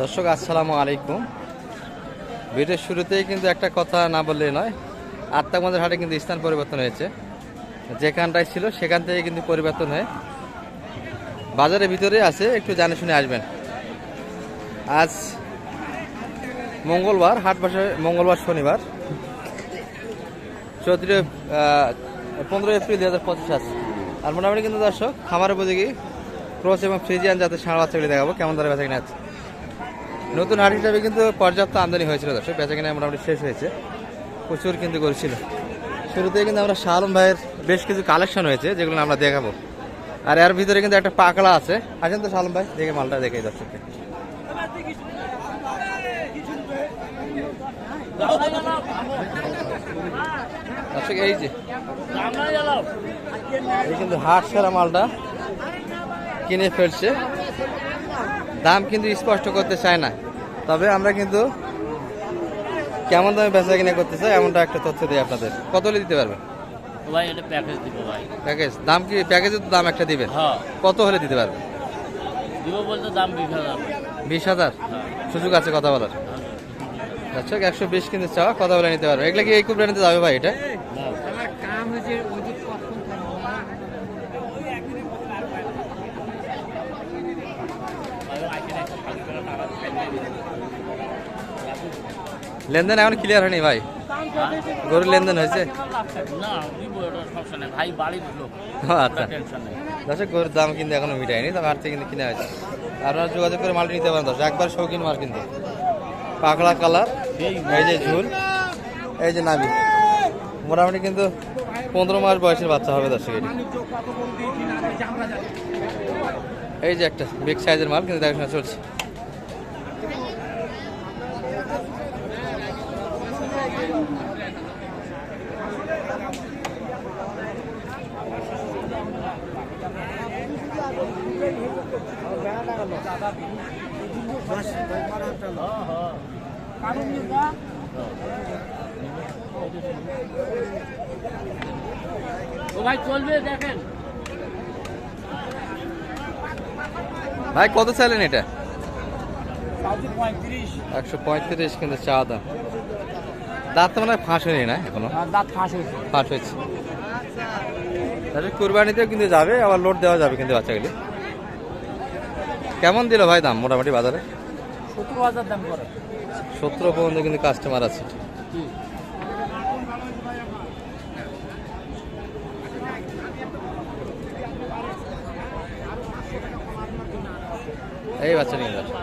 দর্শক, আসসালামু আলাইকুম। ভিডিওর শুরুতেই কিন্তু একটা কথা না বললেই নয় আত্মাগঞ্জের হাটে কিন্তু স্থান পরিবর্তন হয়েছে। যেখানটায় ছিল, সেখান থেকে কিন্তু পরিবর্তন হয়ে বাজারের ভিতরে আছে, একটু জানে শুনে আসবেন। আজ মঙ্গলবার, হাট বসে মঙ্গলবার শনিবার চৌত্রিশ পনেরোই এপ্রিল দু হাজার পঁচিশ আছে আর মোটামুটি কিন্তু দর্শক, খামার উপযোগী ক্রস এবং ফ্রিজিয়ান যাতে ষাঁড় বাচ্চাগুলি দেখাবো, কেমন ধরে বেচা কিনা আছে নতুন হাট হিসাবে কিন্তু পর্যাপ্ত আমদানি হয়েছিল দর্শক বেচা কিনা মোটামুটি শেষ হয়েছে। প্রচুর কিন্তু করেছিল শুরুতে কিন্তু আমরা শাহ আলম ভাইয়ের বেশ কিছু কালেকশন হয়েছে, যেগুলো আমরা দেখাবো। আর এর ভিতরে কিন্তু একটা পাকড়া আছে। আসেন তো শাহ আলম ভাই, দেখে মালটা দেখে দর্শককে। দর্শক, এই যে, এই কিন্তু হাট সেরা মালটা কিনে ফেলছে। দাম কিন্তু স্পষ্ট করতে চায় না। তবে আমরা কিন্তু কেমন দামে বেচা কিনা করতে চাই এমনটা একটা তথ্য দিই আপনাদের। কত হলে দিতে পারবেন? ভাই এটা প্যাকেজ দিব ভাই। প্যাকেজ দাম কি প্যাকেজের তো দাম একটা দিবেন? হ্যাঁ। কত হলে দিতে পারবেন? দিব বলতে দাম বিশ হাজার। বিশ হাজার? সুযোগ আছে কথা বলার। আচ্ছা একশো বিশ কিন্তু চাওয়া কথা বলে নিতে পারবে এগুলা কি এই কুপড়ে নিতে যাবে ভাই এটা আমার কাম হয়েছে ওদিক কখন লেনদেন এখন ক্লিয়ার হয়নি ভাই। গরুর লেনদেন হয়েছে? আচ্ছা। দর্শক গরুর দাম কিন্তু এখনও মিটায়নি তবে আর থেকে কিন্তু কিনে হয়েছে। আপনারা যোগাযোগ করে মাল নিতে পারেন দর্শক। একবার শৌখিন মাল কিন্তু। পাকড়া কালার এই যে ঝুল এই যে নাবি মোটামুটি কিন্তু পনেরো মাস বয়সের বাচ্চা হবে দর্শক এটি। এই যে একটা বিগ সাইজের মাল কিন্তু দেখাশোনা চলছে। ভাই চলবে দেখেন। ভাই কত চাইলেন এটা? একশো পঁয়ত্রিশ। কিন্তু চা দাম। দাঁত তো মনে হয় ফাঁস হয়নি না এখনও? দাঁত ফাঁস হয়েছে। ফাঁস হয়েছে। তাহলে কুরবানিতেও কিন্তু যাবে আবার লোড দেওয়া যাবে কিন্তু বাচ্চাগুলি। কেমন দিল ভাই দাম মোটামুটি বাজারে? সতেরো পর্যন্ত কিন্তু কাস্টমার আছে। এই বাচ্চা নিয়ে যাচ্ছে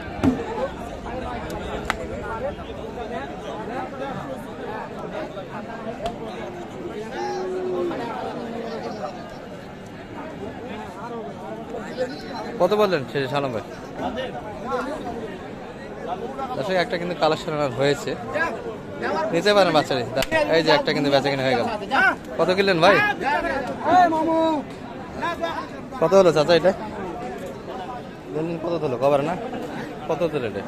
কত বললেন? শেষ সালাম ভাই। দর্শক, একটা কিন্তু কালেকশন আর হয়েছে। নিতে পারেন বাচ্চারি। এই যে একটা কিন্তু বেচা কিনা হয়ে গেল। কত কিনলেন ভাই? কত হলো চাচা এটা? বললেন কত হলো? কবার না? কত হলো এটা?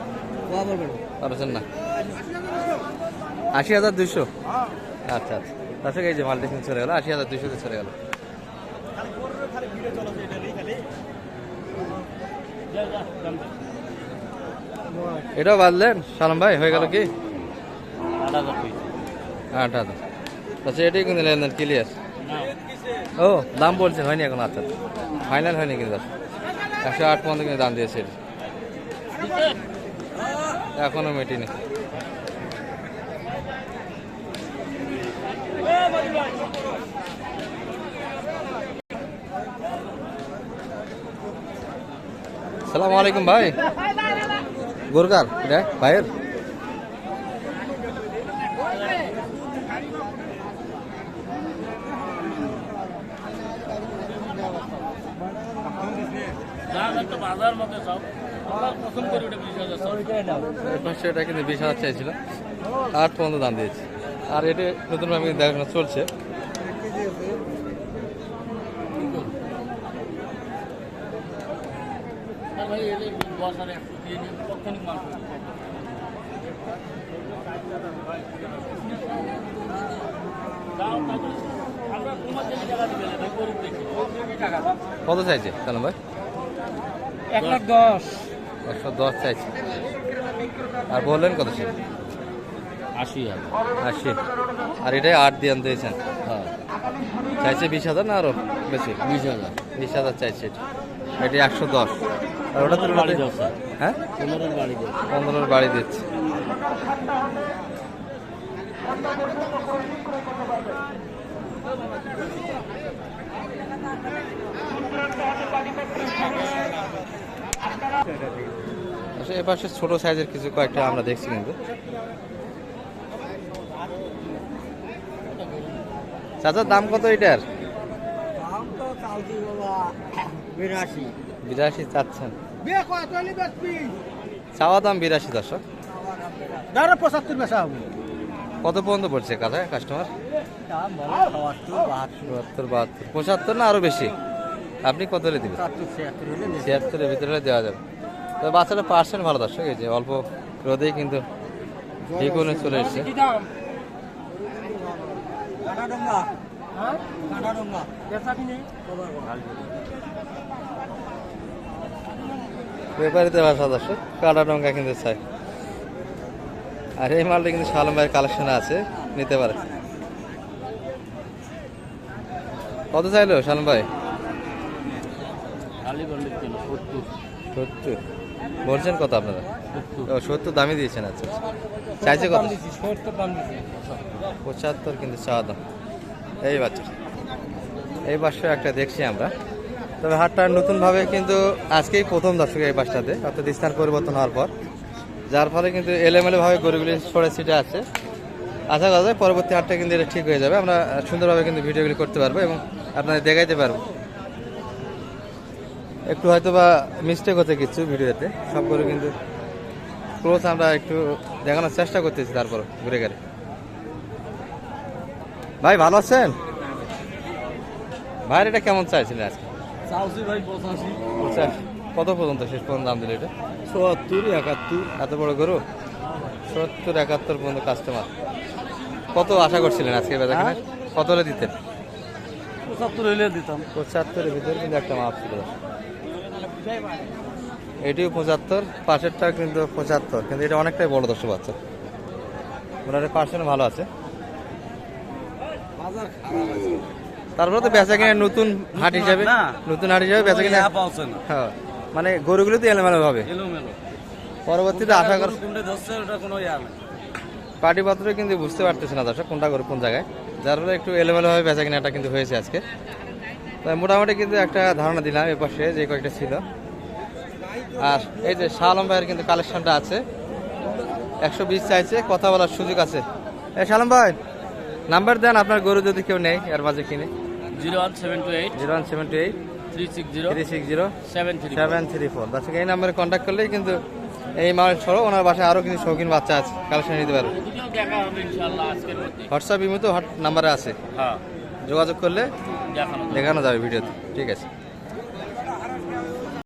পারছেন না? আশি হাজার দুইশো? আচ্ছা আচ্ছা। দর্শক, এই যে মালটা কিন্তু চলে গেল। আশি হাজার দুইশোতে চলে গেল। এটাও বাঁধলেন সালাম ভাই হয়ে গেল কি? আট হাজার আচ্ছা এটাই কিন্তু লেনদেন ক্লিয়ার ও দাম বলছেন হয়নি এখন আচ্ছা। ফাইনাল হয়নি কিন্তু। একশো আট পর্যন্ত কিন্তু দাম দিয়েছে। এখনও মেটিনি। সালাম আলাইকুম ভাই। গোরকার এটা ভাইয়ের এটা কিন্তু বিশ হাজার চাইছিল। আট পর্যন্ত দাম দিয়েছে। আর এটা নতুনভাবে দেখাশোনা চলছে। ভাই মাল কত চাইছে? সালাম ভাই এক লাখ দশ। একশো দশ চাইছে। আর বললেন কত ছিল আশি হাজার। আশি। আর এটাই আট দিয়ে আনতে দিয়েছেন হ্যাঁ। চাইছে বিশ হাজার না আরও বেশি? বিশ হাজার। বিশ হাজার চাইছে। এটা এটি একশো দশ। আর ওটা তো বাড়ি হ্যাঁ? পনেরোর বাড়ি দশ পনেরোর বাড়ি দিচ্ছে আচ্ছা এ ছোট সাইজের কিছু কয়েকটা আমরা দেখছি কিন্তু। চাচার দাম কত এটার? দাম তো বিরাশি। বিরাশি চাচ্ছেন। চাওয়া দাম বিরাশি দাঁড়া পঁচাত্তর বেচা হবে। কত পর্যন্ত পড়ছে কাজা কাস্টমার? বাহাত্তর। বাহাত্তর। পঁচাত্তর না আরও বেশি? আপনি কত হলে দিবেন। ছিয়াত্তরের ভিতরে হলে দেওয়া যাবে। তো বাচ্চাটা পার্সেন্ট ভালো দর্শক এই যে অল্প রোদেই কিন্তু ঠিকুনে চলে এসছে। কাটাডোঙ্গা হ্যাঁ কাটাডোঙ্গা বেচা কিনে ব্যাপারিতে ভাষা দর্শক কাটা টঙ্কা কিন্তু চাই। আর এই মালটা কিন্তু শালম ভাইয়ের কালেকশনে আছে নিতে পারে। কত চাইলো শালম ভাই? সত্তর। বলছেন কত আপনারা? সত্তর। দামই দিয়েছেন আচ্ছা আচ্ছা। চাইছে কত? দাম পঁচাত্তর কিন্তু চাওয়া দাম। এই বাচ্চা এই বাসটা একটা দেখছি আমরা। তবে হাটটা নতুনভাবে কিন্তু আজকেই প্রথম দর্শক এই বাসটাতে, অর্থাৎ স্থান পরিবর্তন হওয়ার পর। যার ফলে কিন্তু এলোমেলো ভাবে গরুগুলি সরে ছিটে আছে আশা করা যায় পরবর্তী হাটটা কিন্তু এটা ঠিক হয়ে যাবে। আমরা সুন্দরভাবে কিন্তু ভিডিওগুলি করতে পারব এবং আপনাদের দেখাইতে পারব। একটু হয়তো বা মিস্টেক হচ্ছে কিছু ভিডিওতে। সব করে কিন্তু ক্লোজ আমরা একটু দেখানোর চেষ্টা করতেছি তারপর ঘুরে গেলে ভাই, ভালো আছেন? ভাইয়ের এটা কেমন চাইছিলেন আজকে? ভাই পঁচাশি। কত পর্যন্ত শেষ পর্যন্ত দাম দিল এটা? চুয়াত্তর একাত্তর। এত বড় গরু? সত্তর একাত্তর পর্যন্ত কাস্টমার কত আশা করছিলেন আজকে বেচা কিনে কত হলে দিতেন? পঁচাত্তর হইলে দিতাম। পঁচাত্তরের ভিতরে কিন্তু একটা মাপ ছিল। এটিও পঁচাত্তর পাশেরটা কিন্তু পঁচাত্তর। কিন্তু এটা অনেকটাই বড় দশ বাচ্চা। ওনার পার্সেন্ট ভালো আছে। বাজার খারাপ আছে। তারপরে তো বেচা কিনে নতুন হাট হিসাবে নতুন হাট হিসাবে বেচা কিনে হ্যাঁ। মানে গরুগুলো তো এলোমেলো। ভাবে পরবর্তীতে আশা কর পার্টি পত্র কিন্তু বুঝতে পারতেছে না দর্শক কোনটা গরু কোন জায়গায়। যার ফলে একটু এলোমেলো ভাবে বেচা কিনাটা কিন্তু হয়েছে আজকে। তো মোটামুটি কিন্তু একটা ধারণা দিলাম এ পাশে যে কয়েকটা ছিল। আর এই যে শাহ আলম ভাইয়ের কিন্তু কালেকশনটা আছে। একশো বিশ চাইছে কথা বলার সুযোগ আছে। এ শালম ভাই নাম্বার দেন আপনার গরু যদি কেউ নেই এর মাঝে কিনে। Zero one seven two eight. Zero one seven two eight. Three six zero three six zero seven three seven three four দর্শক এই নাম্বারে কন্ট্যাক্ট করলেই কিন্তু এই মাল সরো ওনার বাসায় আরও কিন্তু শৌখিন বাচ্চা আছে কালেকশন নিতে পারবে। হোয়াটসঅ্যাপ ইমিত নাম্বারে আছে। হ্যাঁ। যোগাযোগ করলে দেখানো যাবে ভিডিওতে। ঠিক আছে।